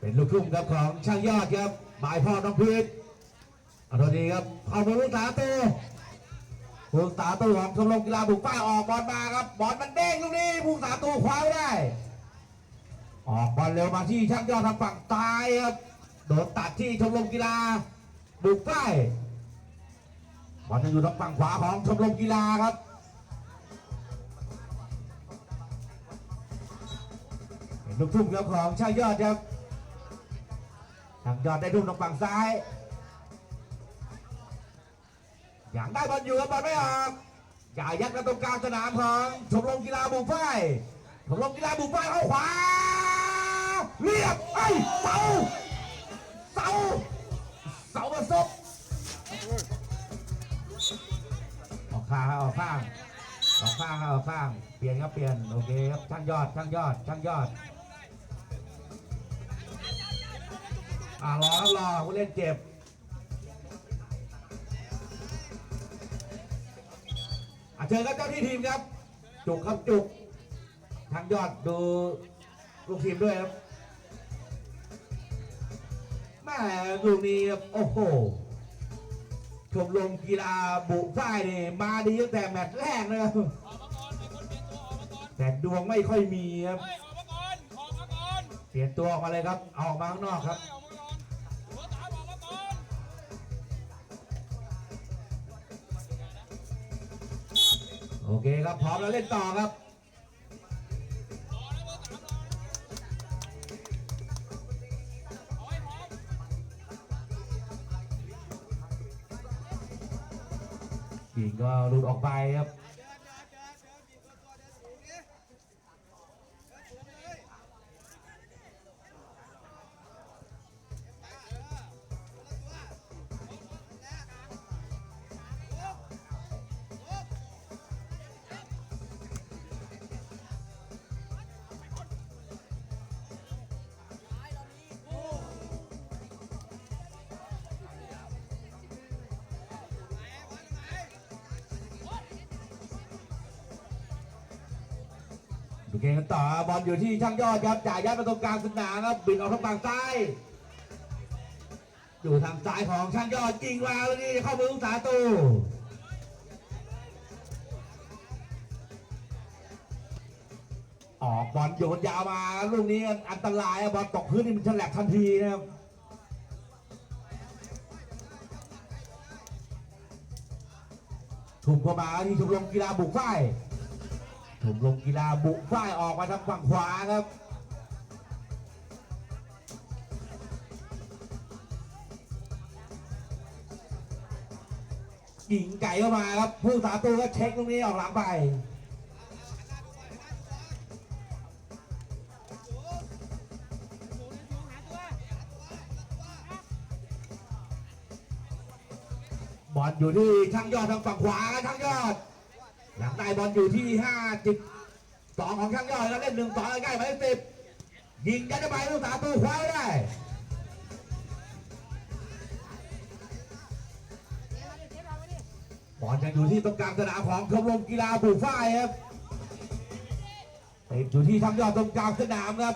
เป็นลูกทุ่งครับของช่างยอดครับบายพ่อน้องพีทเอาตัวนี้ครับเอามือลูกสาตูผู้สาตูของชมรมกีฬาบุกป้ายออกบอลมาครับบอลมันเด้งลูกนี้ผู้สาตูคว้าไว้ได้ ออกบอลเร็วมาที่ช่างยอดทางฝั่งซ้ายครับโดนตัดที่ชมรมกีฬาบุกป้ายบอลยังอยู่ทางฝั่งขวาของชมรมกีฬาครับเป็นลูกทุ่งครับของช่างยอดครับ ช่างยอดได้ทุ่มทางฝั่งซ้าย อย่างได้บอลอยู่ครับบอลไม่ออกจ่ายยัดมาตรงกลางสนามของชมรมกีฬาบุกไฟชมรมกีฬาบุกไฟเข้าขวา เรียบไอ้เสาเสาเสามาซบออกข้างออกข้างออกข้างออกข้างเปลี่ยนครับเปลี่ยนโอเคครับช่างยอดช่างยอดช่างยอด อ่ารอครับรอผู้เล่นเจ็บอะเชิญครับเจ้าที่ทีมครับ จุกครับจุกทางยอดดูลูกทีมด้วยครับแม่ลูกนี้ครับโอ้โหชมรมกีฬาบุฝ้ายนี่มาดีตั้งแต่แมตช์แรกนะครับออกมาก่อนมีคนเปลี่ยนตัวออกมาก่อนแต่ดวงไม่ค่อยมีครับเฮ้ยออกมาก่อนออกมาก่อนเปลี่ยนตัวออกมาเลยครับเอาออกมาข้างนอกครับ โอเคครับ พร้อมแล้วเล่นต่อครับกิ่งก็หลุดออกไปครับ เกมต่อบอลอยู่ที่ช่างยอดครับจ่ายยัดมาตรงกลางสนามครับบิดออกทางฝั่งซ้ายอยู่ทางซ้ายของช่างยอดยิงมาแล้วนี่เข้ามือลูกสาตูออกบอลโยนยาวมาลูกนี้อันตรายอะบอลตกพื้นนี่มันฉลับทันทีนะครับทุ่มเข้ามาที่ชมรมกีฬาบุกไฟ ชมรมกีฬาบุกฝ้ายออกมาทางฝั่งขวาครับหญิงไก่เข้ามาครับผู้สาตูก็เช็คตรงนี้ออกหลังไปบอลอยู่ที่ช่างยอดทางฝั่งขวาช่างยอด หลังได้บอลอยู่ที่ห้าจิบสองของช่างยอดแล้วเล่นหนึ่งต่อใกล้ๆหมายเลขสิบยิงยัดไปลูกสาวตูคว้าได้บอลยังอยู่ที่ตรงกลางสนามของชมรมกีฬาบุกฝ้ายครับติดอยู่ที่ทางยอดตรงกลางสนามครับ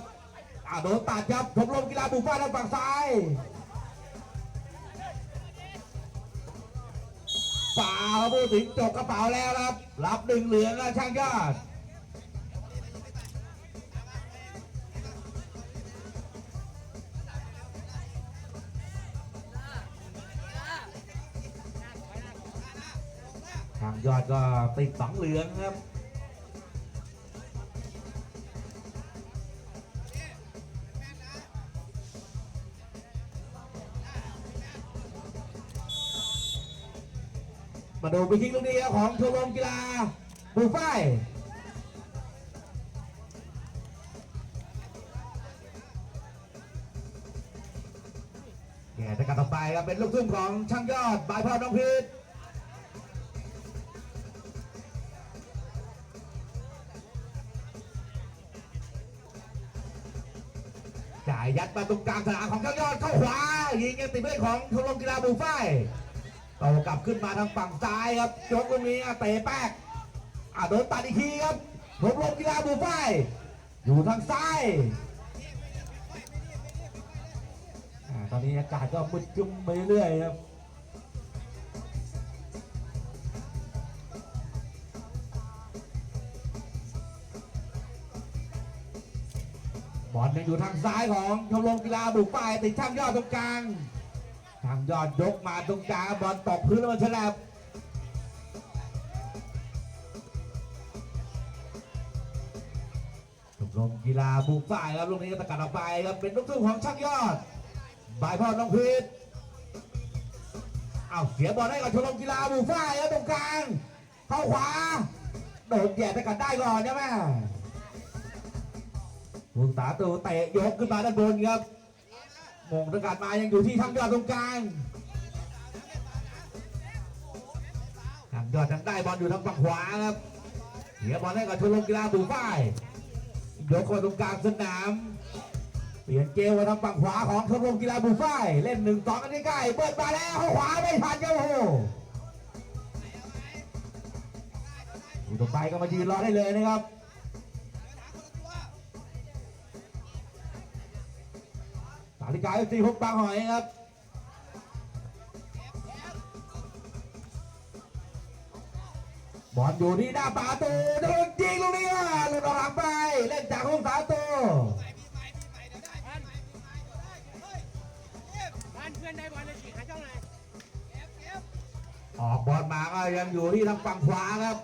อ่าโดนตัดครับชมรมกีฬาบุกฝ้ายทางฝั่งซ้าย ฝ่าวผู้สิงจบกระเป๋าแล้วครับ รับหนึ่งเหลืองแล้วช่างยอดทางยอดก็ติดสองเหลืองครับ ดูไปยิงลูกนี้ครับของชมรมกีฬาบูฝ้ายแกจะกลับต่อไปครับเป็นลูกทุ่งของช่างยอดบายพ่อน้องพีทจ่ายยัดมาตรงกลางสนามของเจ้ายอดเข้าขวายิงยังติดเพื่อนของชมรมกีฬาบูฟ่าย โตกลับขึ้นมาทางฝั่งซ้ายครับยกตรงนี้เตะแป๊กอะโดนตัดอีกทีครับชมรมกีฬาบูฟ่ายอยู่ทางซ้ายตอนนี้อากาศก็มืดครึ้มไปเรื่อยครับบอลยังอยู่ทางซ้ายของชมรมกีฬาบุกป้ายติดช่างยอดตรงกลาง ช่างยอดยกมาตรงกลางบอลตกพื้นแล้วมันฉลับชมรมกีฬาบุกป้ายครับลูกนี้ก็ตะกัดออกไปครับเป็นลูกทุ่งของช่างยอดบายพ่อน้องพีทเอาเสียบอลให้กับชมรมกีฬาบุกป้ายครับตรงกลางเข้าขวาโดนแย่ตะกัดได้ก่อนใช่ไหมลูกตาตูเตะยกขึ้นมาด้านบนครับ มงตะการมายังอยู่ที่ทางยอดตรงกลางทางยอดทางได้บอลอยู่ทางฝั่งขวาครับเสียบอลให้กับชมรมกีฬาบูฝ้ายยกเข้าตรงกลางสนาม เปลี่ยนเกมมาทางฝั่งขวาของชมรมกีฬาบูฝ้ายเล่นหนึ่งสองกันใกล้เปิดมาแล้วข้าขวาไม่ทันครับโอ้โหอยู่ตรงไปก็มายืนรอได้เลยนะครับ สาริกาเอฟซีพบบางหอยครับบอลอยู่ที่หน้าประตูโดนยิงลูกนี้อะลุดออกหลังไป เล่นจากห้องสาตูอนได้บอลเลยสิหาช่องไหนออกบอลมาก็ยังอยู่ที่ทางฝั่งขวาครับ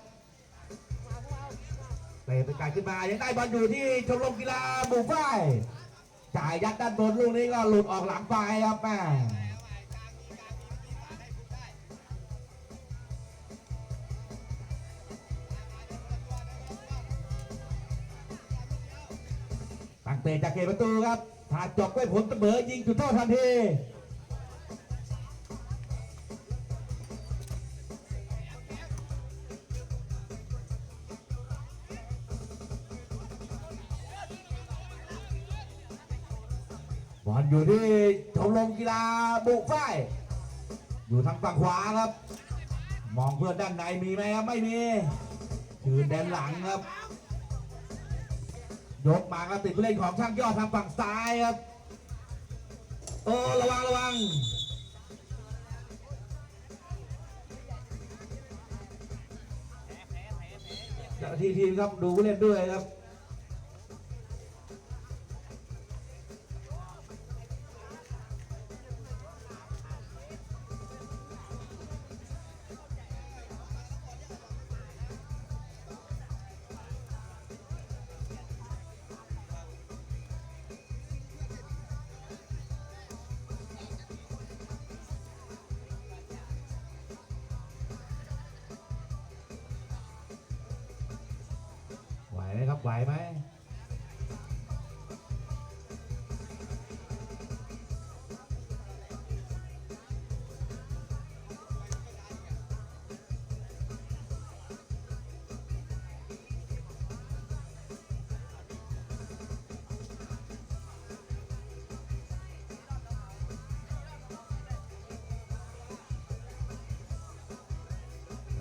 เตะไปไกลขึ้นมายังได้บอลอยู่ที่ชมรมกีฬาบุกฝ้าย จ่ายยัดด้านบนลูกนี้ก็หลุดออกหลังไปครับแม่ตั้งเตะจากเขตประตูครับถ้าจบไม่ผลเสมอยิงจุดโทษทันที อยู่ที่ชมรมกีฬาบุกฝ้ายอยู่ทางฝั่งขวาครับ มองเพื่อนด้านในมีไหมครับไม่มีคืนแดนหลังครับ ยกมาก็ติดผู้เล่นของช่างยอดทางฝั่งซ้ายครับ โอ้ระวังระวังเจ้าหน้าที่ทีมครับดูผู้เล่นด้วยครับ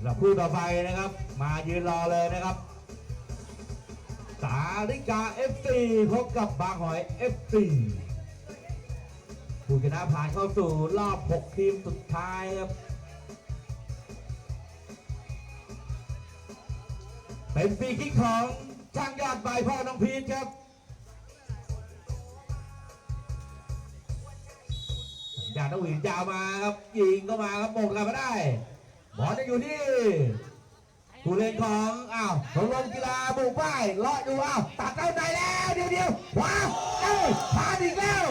กับคู่ต่อไปนะครับ มายืนรอเลยนะครับ สาริกา FC พบกับบางหอย FC ผู้ชนะผ่านเข้าสู่รอบ 6 ทีมสุดท้ายครับเป็นฟรีคิกของช่างยอดใบพ่อน้องพีทครับสัญญาณนกหวีดยาวมาครับยิงก็มาครับโมงกันมาได้ บอลจะอยู่ที่ผู้เล่นของอ้าวชมรมกีฬาบุกป้ายเลาะอยู่อ้าวตัดเข้าในแล้วเดียวเดียวขวาเอ้ยพาดอีกแล้ว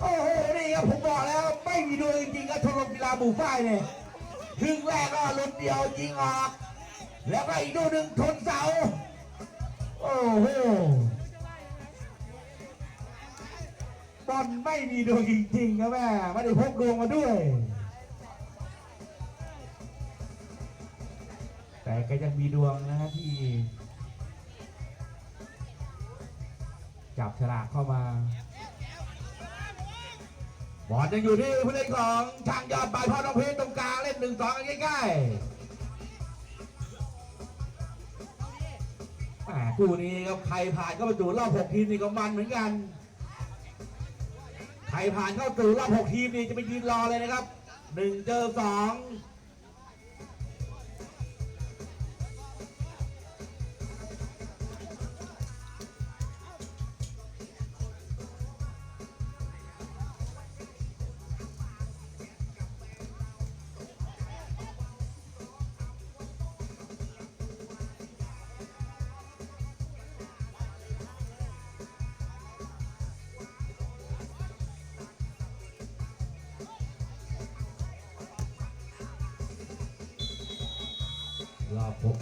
โอ้โหนี่ครับผมบอกแล้วไม่มีดวงจริงๆครับชมรมกีฬาบุกป้ายเนี่ยครึ่งแรกก็ลุ้นเดียวยิงออก แล้วก็อีกลูหนึ่งชนเสาโอ้โหบอลไม่มีดวงจริงๆครับแม่ไม่ได้พกดวงมาด้วย แต่ก็ยังมีดวงนะฮะที่ จับฉลากเข้ามาบอลยังอยู่ที่ผู้เล่นของช่างยอดปลายพอน้องเพชรตรงกลางเล่นหนึ่งสองกันใกล้ๆอ่าคู่นี้ครับใครผ่านก็ประตูรอบหกทีมนี่ก็มันเหมือนกัน ใครผ่านเข้าสู่รอบหกทีมนี่จะไปยืนรอเลยนะครับหนึ่งเจอสอง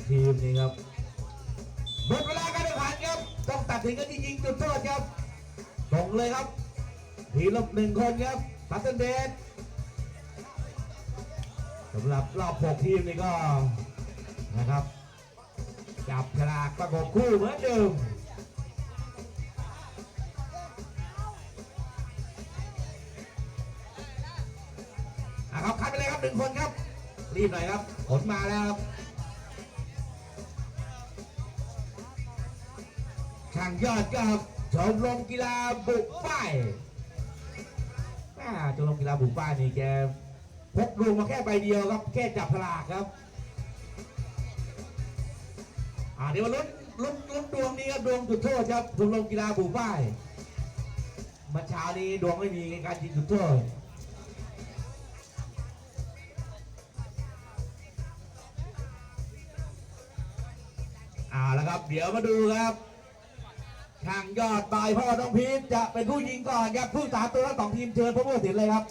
ทีมนี่ครับหมดเวลาการแข่งขันครับ ต้องตัดสินกันจริงจุดโทษครับส่งเลยครับ ทีละหนึ่งคนครับพัสเตนเดนสำหรับรอบหกทีมนี่ก็นะครับ จับฉลากประกบคู่เหมือนเดิมนะครับคัดไปเลยครับหนึ่งคนครับ รีบหน่อยครับ ผลมาแล้วครับางยอดกับชมรมกีฬาบุกป้ายแม่ชมรมกีฬาบุกป้ายนี่แกพกดวงมาแค่ใบเดียวครับ แค่จับฉลากครับอ่าเดี๋ยวลุ้นลุ้นลุ้นดวงนี้ครับดวงจุดโทษครับชมรมกีฬาบุกป้ายมื่อเช้านี้ดวงไม่มีในการยิงจุดโทษเอาละครับ เดี๋ยวมาดูครับ ช่างยอดบายพ่อน้องพีทจะเป็นผู้ยิงก่อนครับผู้สาตัวทั้งสองทีมเชิญพระผู้ตัดสินเลยครับ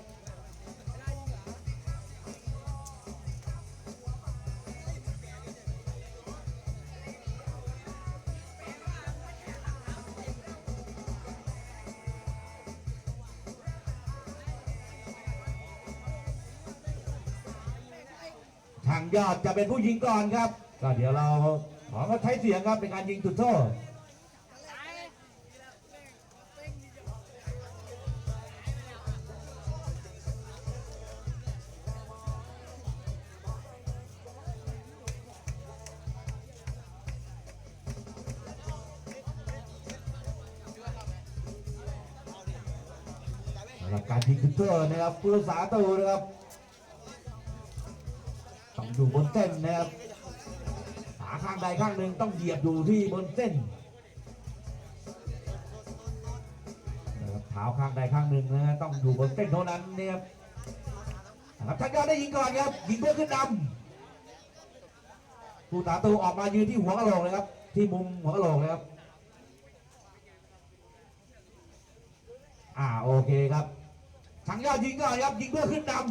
ทางยอดจะเป็นผู้ยิงก่อนครับ ก็เดี๋ยวเราขอเขาใช้เสียงครับในการยิงจุดโทษ นะครับผู้รักษาตัวนะครับต้องอยู่บนเส้นนะครับขาข้างใดข้างหนึ่งต้องเหยียบอยู่ที่บนเส้นนะครับเท้าข้างใดข้างหนึ่งนะฮะต้องอยู่บนเส้นเท่านั้นนะครับครับชักยอดได้ยิงก่อนครับยิงเพื่อขึ้นนำผู้ตาตูออกมายืนที่หัวกระโหลกเลยครับ ที่มุมหัวกระโหลกเลยครับ อ่าโอเคครับ ชักยอดยิงก่อนครับยิงเพื่อขึ้นนำ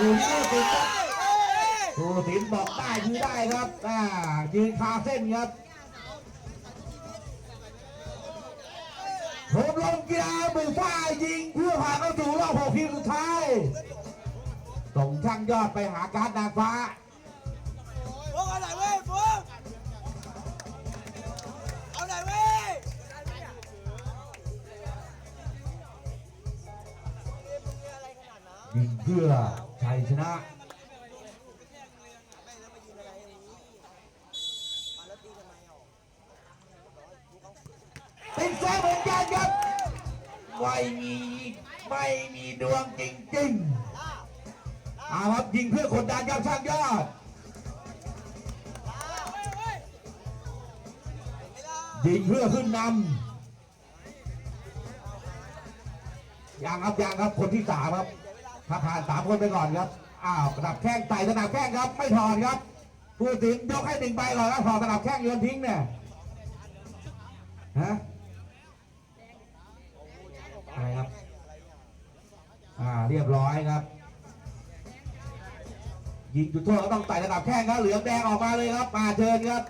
ดูที่ติดครับดูตินบอกได้คือได้ครับอ่ายืนคาเส้นครับผมลงกีฬามือฝ้ายยิงเพื่อผ่านเข้าสู่รอบหกทีมสุดท้ายส่งช่างยอดไปหาการดนางฟ้า ยิงเพื่อชัยชนะติดแซงเหมือนกันครับไม่มีไม่มีดวงจริงๆอาครับยิงเพื่อคนดันครับช่างยอดยิงเพื่อขึ้นนำยังครับยังครับคนที่สามครับ ถ้าผ่านสามคนไปก่อนครับ อ้าวสนับแข้งใส่สนับแข้งครับ ไม่ถอนครับผู้ตัดสินยกให้หนึ่งใบก่อนแล้วถอดสนับแข้งโยนทิ้งเนี่ย ฮะ อะไรครับ อ่า เรียบร้อยครับ ยิงจุดโทษก็ต้องไต่ระดับแข้งครับ เหลืองแดงออกมาเลยครับมาเชิญครับ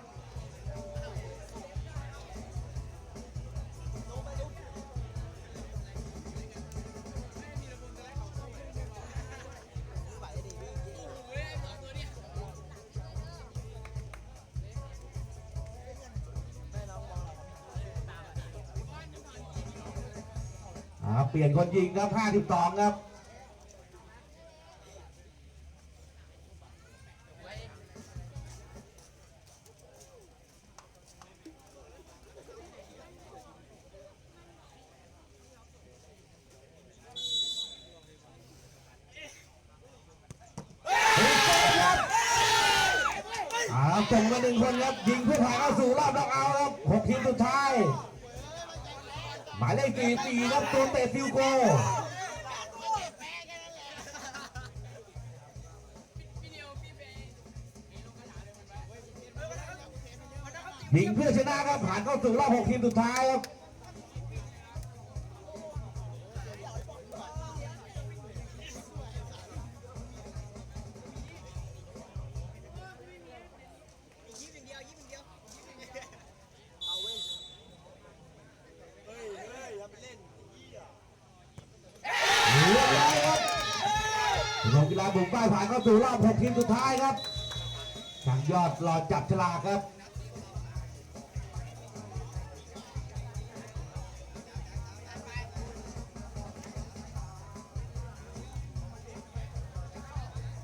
ยิงครับ 52 ครับ หมายเลขสี่สี่ครับตัวเตะฟิวโกยิงเพื่อชนะครับผ่านเข้าสู่รอบหกทีมสุดท้ายครับ รอจับฉ